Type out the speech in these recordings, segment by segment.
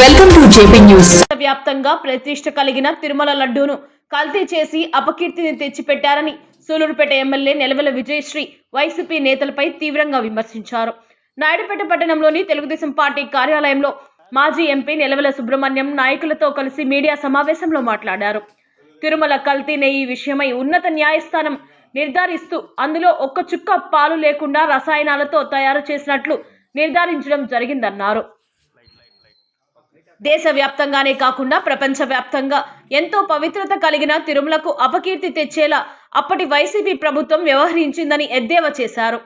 Welcome to JP news. వ్యాప్తంగా ప్రతిష్ట కలిగిన తిరుమల లడ్డూను కల్తీ చేసి అపకీర్తిని తెచ్చిపెట్టారని సూలూరుపేట ఎమ్మెల్యే నెలవెల విజయశ్రీ వైసీపీ నేతలపై తీవ్రంగా విమర్శించారు. నాయుడుపేట పట్టణంలోని తెలుగుదేశం పార్టీ కార్యాలయంలో మాజీ ఎంపీ నెలవెల సుబ్రహ్మణ్యం నాయకులతో కలిసి మీడియా సమావేశంలో మాట్లాడారు. తిరుమల కల్తీ నెయ్యి విషయమై ఉన్నత న్యాయస్థానం నిర్ధారిస్తూ అందులో ఒక్క చుక్క పాలు లేకుండా రసాయనాలతో తయారు చేసినట్లు నిర్ధారించడం జరిగిందన్నారు. దేశవ్యాప్తంగానే కాకుండా ప్రపంచవ్యాప్తంగా ఎంతో పవిత్రత కలిగిన తిరుమలకు అపకీర్తి తెచ్చేలా అప్పటి వైసీపీ ప్రభుత్వం వ్యవహరించిందని ఎద్దేవా చేశారు.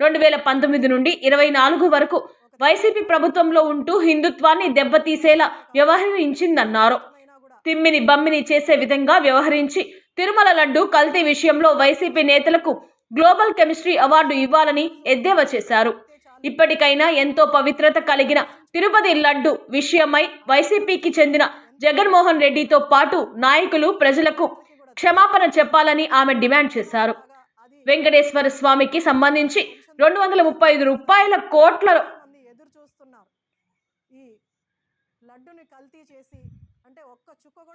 రెండు వేల పంతొమ్మిది నుండి ఇరవై నాలుగు వరకు వైసీపీ ప్రభుత్వంలో ఉంటూ హిందుత్వాన్ని దెబ్బతీసేలా వ్యవహరించిందన్నారు. తిమ్మిని బమ్మిని చేసే విధంగా వ్యవహరించి తిరుమల లడ్డు కల్తీ విషయంలో వైసీపీ నేతలకు గ్లోబల్ కెమిస్ట్రీ అవార్డు ఇవ్వాలని ఎద్దేవా చేశారు. ఇప్పటికైనా ఎంతో పవిత్రత కలిగిన తిరుపతి లడ్డు విషయమై వైసీపీకి చెందిన జగన్మోహన్ రెడ్డితో పాటు నాయకులు ప్రజలకు క్షమాపణ చెప్పాలని ఆమె డిమాండ్ చేశారు. వెంకటేశ్వర స్వామికి సంబంధించి రెండు వందల ముప్పై ఐదు రూపాయల కోట్ల ఎదురు చూస్తున్నారు. ఈ లడ్డుని కల్తీ చేసి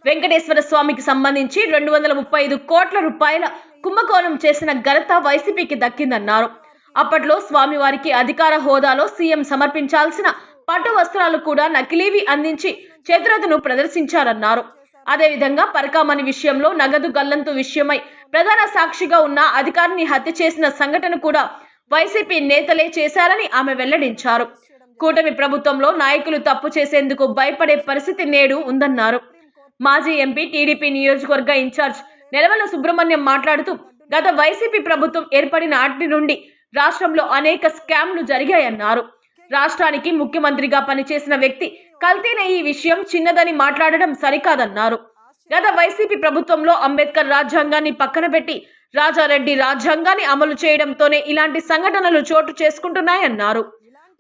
వెంకటేశ్వర స్వామికి సంబంధించి రెండు వందల ముప్పై ఐదు కోట్ల రూపాయల కుంభకోణం చేసిన ఘనత వైసీపీకి దక్కిందన్నారు. అప్పట్లో స్వామివారికి అధికార హోదాలో సీఎం సమర్పించాల్సిన పట్టు వస్త్రాలు కూడా నకిలీవి అందించి చతురతను ప్రదర్శించారన్నారు. అదేవిధంగా పరకామణి విషయంలో నగదు గల్లంతు విషయమై ప్రధాన సాక్షిగా ఉన్న అధికారిని హత్య చేసిన సంఘటన కూడా వైసీపీ నేతలే చేశారని ఆమె వెల్లడించారు. కూటమి ప్రభుత్వంలో నాయకులు తప్పు చేసేందుకు భయపడే పరిస్థితి నేడు ఉందన్నారు. మాజీ ఎంపీ టీడీపీ నియోజకవర్గ ఇన్ఛార్జ్ నెలవల సుబ్రహ్మణ్యం మాట్లాడుతూ గత వైసీపీ ప్రభుత్వం ఏర్పడిన నాటి నుండి రాష్ట్రంలో అనేక స్కామ్లు జరిగాయన్నారు. రాష్ట్రానికి ముఖ్యమంత్రిగా పనిచేసిన వ్యక్తి కల్తీన ఈ విషయం చిన్నదని మాట్లాడడం సరికాదన్నారు. గత వైసీపీ ప్రభుత్వంలో అంబేద్కర్ రాజ్యాంగాన్ని పక్కన పెట్టి రాజారెడ్డి రాజ్యాంగాన్ని అమలు చేయడంతోనే ఇలాంటి సంఘటనలు చోటు చేసుకుంటున్నాయన్నారు.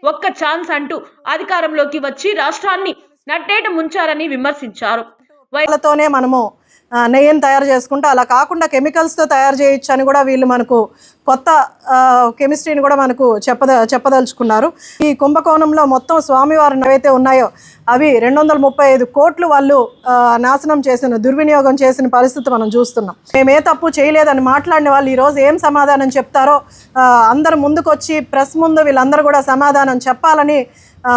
ఒక్క ఛాన్స్ అంటూ అధికారంలోకి వచ్చి రాష్ట్రాన్ని నట్టేట ముంచారని విమర్శించారు. మనము నెయ్యిని తయారు చేసుకుంటే అలా కాకుండా కెమికల్స్తో తయారు చేయొచ్చు అని కూడా వీళ్ళు మనకు కొత్త కెమిస్ట్రీని కూడా మనకు చెప్పద చెప్పదలుచుకున్నారు. ఈ కుంభకోణంలో మొత్తం స్వామివారు ఏవైతే ఉన్నాయో అవి రెండు వందల ముప్పై ఐదు కోట్లు వాళ్ళు నాశనం చేసిన దుర్వినియోగం చేసిన పరిస్థితి మనం చూస్తున్నాం. మేము ఏ తప్పు చేయలేదని మాట్లాడిన వాళ్ళు ఈరోజు ఏం సమాధానం చెప్తారో అందరు ముందుకొచ్చి ప్రెస్ ముందు వీళ్ళందరూ కూడా సమాధానం చెప్పాలని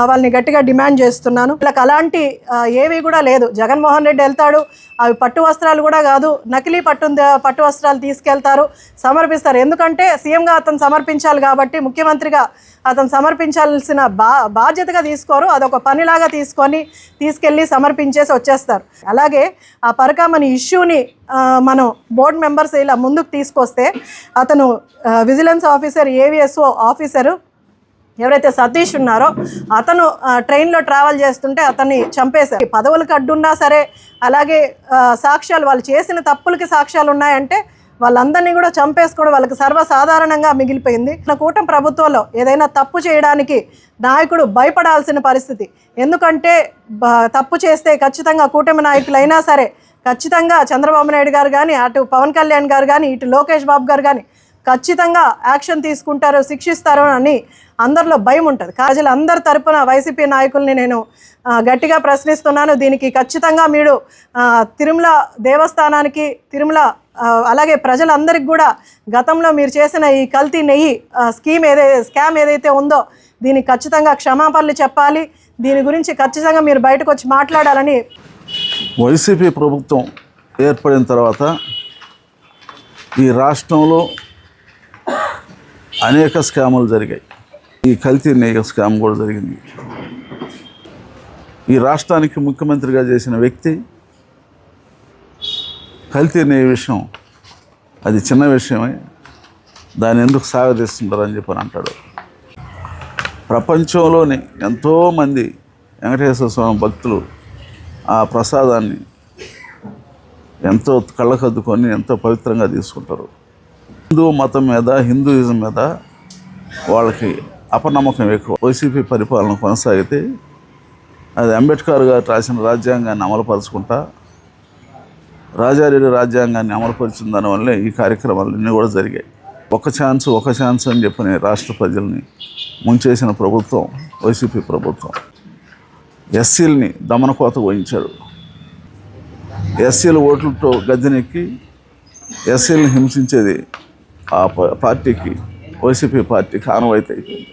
వాళ్ళని గట్టిగా డిమాండ్ చేస్తున్నాను. వీళ్ళకి అలాంటి ఏవి కూడా లేదు. జగన్మోహన్ రెడ్డి వెళ్తాడు అవి పట్టు వస్త్రాలు కూడా కాదు నకిలీ పట్టు పట్టు వస్త్రాలు తీసుకెళ్తారు సమర్పిస్తారు. ఎందుకంటే సీఎంగా అతను సమర్పించాలి కాబట్టి ముఖ్యమంత్రిగా అతను సమర్పించాల్సిన బా బాధ్యతగా తీసుకోరు. అదొక పనిలాగా తీసుకొని తీసుకెళ్ళి సమర్పించేసి వచ్చేస్తారు. అలాగే ఆ పరకామని ఇష్యూని మనం బోర్డు మెంబర్స్ ఇలా ముందుకు తీసుకొస్తే అతను విజిలెన్స్ ఆఫీసర్ ఏవిఎస్ఓ ఆఫీసరు ఎవరైతే సతీష్ ఉన్నారో అతను ట్రైన్లో ట్రావెల్ చేస్తుంటే అతన్ని చంపేశారు. పదవులకు అడ్డున్నా సరే అలాగే సాక్ష్యాలు వాళ్ళు చేసిన తప్పులకి సాక్ష్యాలు ఉన్నాయంటే వాళ్ళందరినీ కూడా చంపేసుకోవడం వాళ్ళకి సర్వసాధారణంగా మిగిలిపోయింది. మన కూటమి ప్రభుత్వంలో ఏదైనా తప్పు చేయడానికి నాయకుడు భయపడాల్సిన పరిస్థితి. ఎందుకంటే బ- తప్పు చేస్తే ఖచ్చితంగా కూటమి నాయకులైనా సరే ఖచ్చితంగా చంద్రబాబు నాయుడు గారు కానీ అటు పవన్ కళ్యాణ్ గారు కానీ ఇటు లోకేష్ బాబు గారు కానీ ఖచ్చితంగా యాక్షన్ తీసుకుంటారు శిక్షిస్తారు అని అందరిలో భయం ఉంటుంది. ప్రజలందరి తరపున వైసీపీ నాయకుల్ని నేను గట్టిగా ప్రశ్నిస్తున్నాను. దీనికి ఖచ్చితంగా మీరు తిరుమల దేవస్థానానికి తిరుమల అలాగే ప్రజలందరికీ కూడా గతంలో మీరు చేసిన ఈ కల్తీ నెయ్యి స్కీమ్ ఏదైతే స్కామ్ ఏదైతే ఉందో దీనికి ఖచ్చితంగా క్షమాపణలు చెప్పాలి. దీని గురించి ఖచ్చితంగా మీరు బయటకు వచ్చి మాట్లాడాలని వైసీపీ ప్రభుత్వం ఏర్పడిన తర్వాత ఈ రాష్ట్రంలో అనేక స్కాములు జరిగాయి. ఈ కల్తీ నెయ్యి స్కామ్ కూడా జరిగింది. ఈ రాష్ట్రానికి ముఖ్యమంత్రిగా చేసిన వ్యక్తి కల్తీ నెయ్యి విషయం అది చిన్న విషయమే దాన్ని ఎందుకు సాగదీస్తుంటారని చెప్పని అంటాడు. ప్రపంచంలోని ఎంతోమంది వెంకటేశ్వర స్వామి భక్తులు ఆ ప్రసాదాన్ని ఎంతో కళ్ళకద్దుకొని ఎంతో పవిత్రంగా తీసుకుంటారు. హిందూ మతం మీద హిందూయిజం మీద వాళ్ళకి అపనమ్మకం ఎక్కువ. వైసీపీ పరిపాలన కొనసాగితే అది అంబేద్కర్ గారు రాసిన రాజ్యాంగాన్ని అమలుపరుచుకుంటా రాజారెడ్డి రాజ్యాంగాన్ని అమలుపరిచిన దానివల్లే ఈ కార్యక్రమాలన్నీ కూడా జరిగాయి. ఒక ఛాన్స్ ఒక ఛాన్స్ అని చెప్పని రాష్ట్ర ప్రజల్ని ముంచేసిన ప్రభుత్వం వైసీపీ ప్రభుత్వం. ఎస్సీలని దమనకోత వహించాడు ఎస్సీల ఓట్లతో గద్దెనెక్కి ఎస్సీలను హింసించేది ఆ ప- పార్టీకి వైసీపీ పార్టీకి ఆనవాయితీ అయిపోయింది